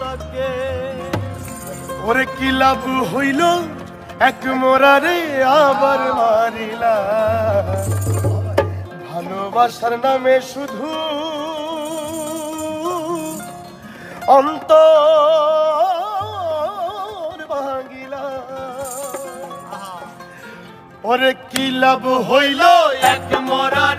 তাকে ওরে কি লাভ হইল? এক মোরারে আবার মারিলা। ভালোবাসার নামে শুধু অন্ত ওরে কি লাভ হইল? এক মরারে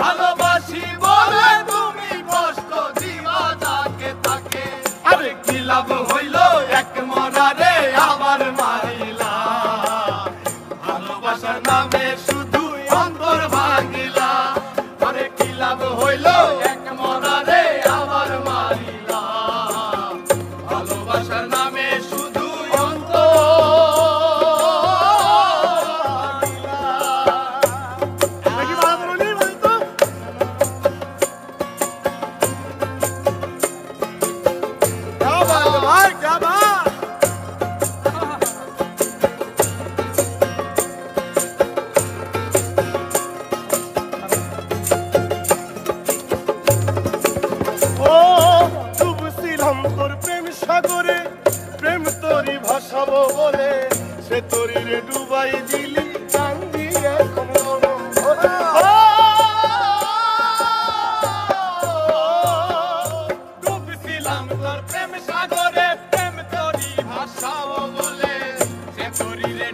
ভালোবাসি বলে তুমি কষ্ট দিবা তাকে। লাভ হইল এক মরারে আমার মাইলা? ভালোবাসার নামে শুধু অন্তর সাগরে প্রেম তোরই ভাসাবো বলে সে তোরই রে ডুবাই দিলি।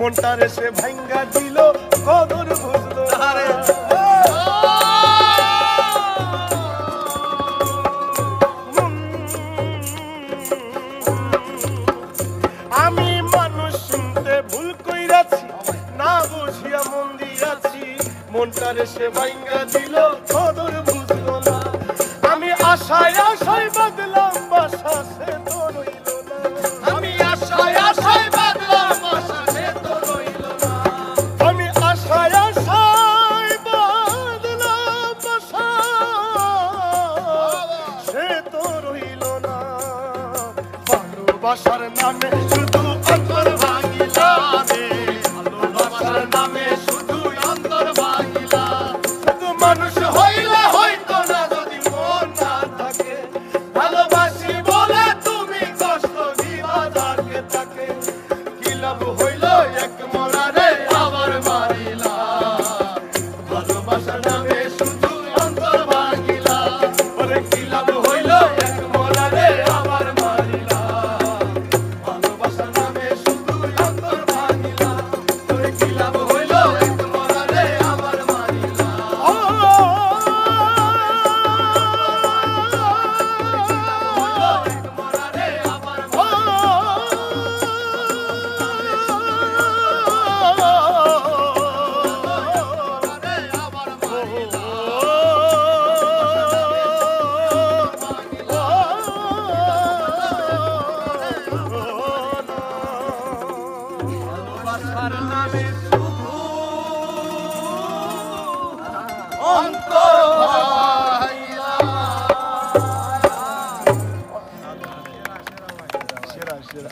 মনটারে সে ভাঙ্গা দিল কদর বুঝলো। আমি মানুষ শুনতে ভুল কইরাছি না বুঝিয়া মন দিয়াছি। মনটারে সে ভাঙ্গা দিল কদর ভালোবাসার নামে শুধু অন্তর ভাঙিলা রে। মানুষ অন্তর ভাঙিলা সেরা সেরা